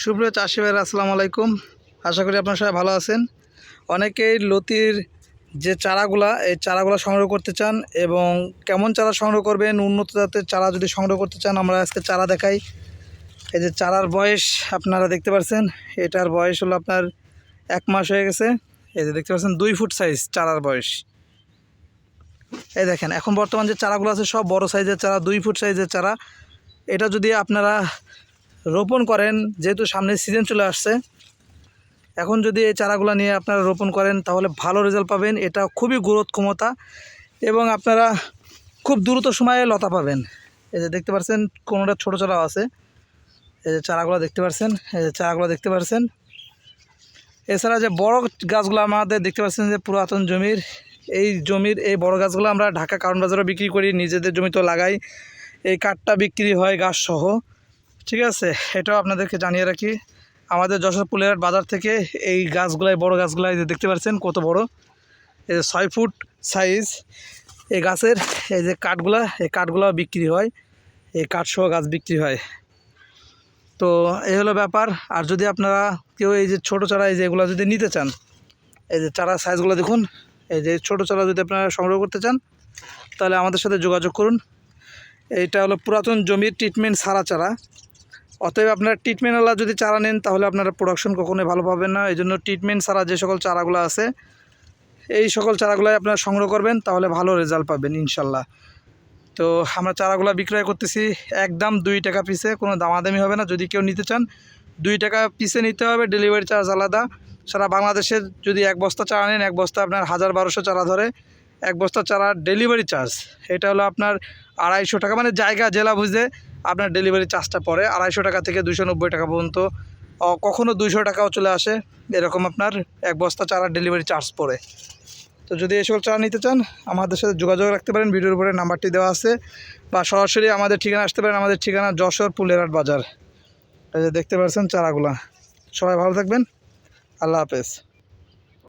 সুপ্রিয় চাষি ভাইরা, আসসালামু আলাইকুম। আশা করি আপনারা সবাই ভালো আছেন। অনেকেই লতির যে চারাগুলা, এই চারাগুলা সংগ্রহ করতে চান এবং কেমন চারা সংগ্রহ করবেন, উন্নত জাতের চারা যদি সংগ্রহ করতে চান, আমরা আজকে চারা দেখাই। এই যে চারার বয়স আপনারা দেখতে পাচ্ছেন এটার বয়স হলো আপনার এক মাস হয়ে গেছে। এই যে দেখতে পাচ্ছেন, দুই ফুট সাইজ চারার বয়স। এই দেখেন, এখন বর্তমান যে চারাগুলো আছে, সব বড় সাইজের চারা, দুই ফুট সাইজের চারা। এটা যদি আপনারা রোপণ করেন, যেহেতু সামনে সিজন চলে আসছে, এখন যদি এই চারাগুলো নিয়ে আপনারা রোপণ করেন, তাহলে ভালো রেজাল্ট পাবেন। এটা খুবই গ্রোথ ক্ষমতা এবং আপনারা খুব দ্রুত সময়ে লতা পাবেন। এই যে দেখতে পাচ্ছেন কোনোটা ছোটো চারাও আছে। এই যে চারাগুলো দেখতে পাচ্ছেন এই যে চারাগুলো দেখতে পাচ্ছেন এছাড়া যে বড় গাছগুলো আমাদের দেখতে পাচ্ছেন যে পুরাতন জমির, এই জমির, এই বড় গাছগুলো আমরা ঢাকা কারণ বাজারে বিক্রি করি, নিজেদের জমিতেও লাগাই। এই কাঠটা বিক্রি হয় গাছ সহ ঠিক আছে, এটাও আপনাদেরকে জানিয়ে রাখি। আমাদের যশোর পুলের বাজার থেকে এই গাছগুলাই, বড় গাছগুলাই যে দেখতে পাচ্ছেন, কত বড়। এই যে ছয় ফুট সাইজ এই গাছের, এই যে কাঠগুলা, এই কাঠগুলো বিক্রি হয়। এই কাঠসহ গাছ বিক্রি হয়। তো এই হলো ব্যাপার। আর যদি আপনারা কেউ এই যে ছোটো চারা, এই যে এগুলো যদি নিতে চান, এই যে চারা সাইজগুলো দেখুন, এই যে ছোটো চারা যদি আপনারা সংগ্রহ করতে চান, তাহলে আমাদের সাথে যোগাযোগ করুন। এইটা হলো পুরাতন জমির ট্রিটমেন্ট সারা চারা। অতএব আপনারা ট্রিটমেন্টওয়ালা যদি চারা নেন, তাহলে আপনারা প্রোডাকশন কখনোই ভালো পাবেন না। এই জন্য ট্রিটমেন্ট ছাড়া যে সকল চারাগুলো আছে, এই সকল চারাগুলাই আপনারা সংগ্রহ করবেন, তাহলে ভালো রেজাল্ট পাবেন ইনশাল্লাহ। তো আমরা চারাগুলো বিক্রয় করতেছি একদম দুই টাকা পিসে কোনো দামাদামি হবে না। যদি কেউ নিতে চান, দুই টাকা পিসে নিতে হবে ডেলিভারি চার্জ আলাদা। সারা বাংলাদেশে যদি এক বস্তা চারা নেন, এক বস্তা আপনার হাজার বারোশো চারা ধরে। এক বস্তা চারা ডেলিভারি চার্জ। এটা হলো আপনার আড়াইশো টাকা মানে জায়গা জেলা বুঝে আপনার ডেলিভারি চার্জটা পড়ে। আড়াইশো টাকা থেকে দুশো নব্বই টাকা পর্যন্ত। কখনও কখনো দুশো টাকাও চলে আসে, এরকম আপনার এক বস্তা চারা ডেলিভারি চার্জ পড়ে। তো যদি এই সকল চারা নিতে চান, আমাদের সাথে যোগাযোগ রাখতে পারেন। ভিডিওর উপরে নাম্বারটি দেওয়া আছে। বা সরাসরি আমাদের ঠিকানা আসতে পারেন, আমাদের ঠিকানা যশোর পুলেরহাট বাজার। এই যে দেখতে পাচ্ছেন চারাগুলা। সবাই ভালো থাকবেন। আল্লাহ হাফেজ।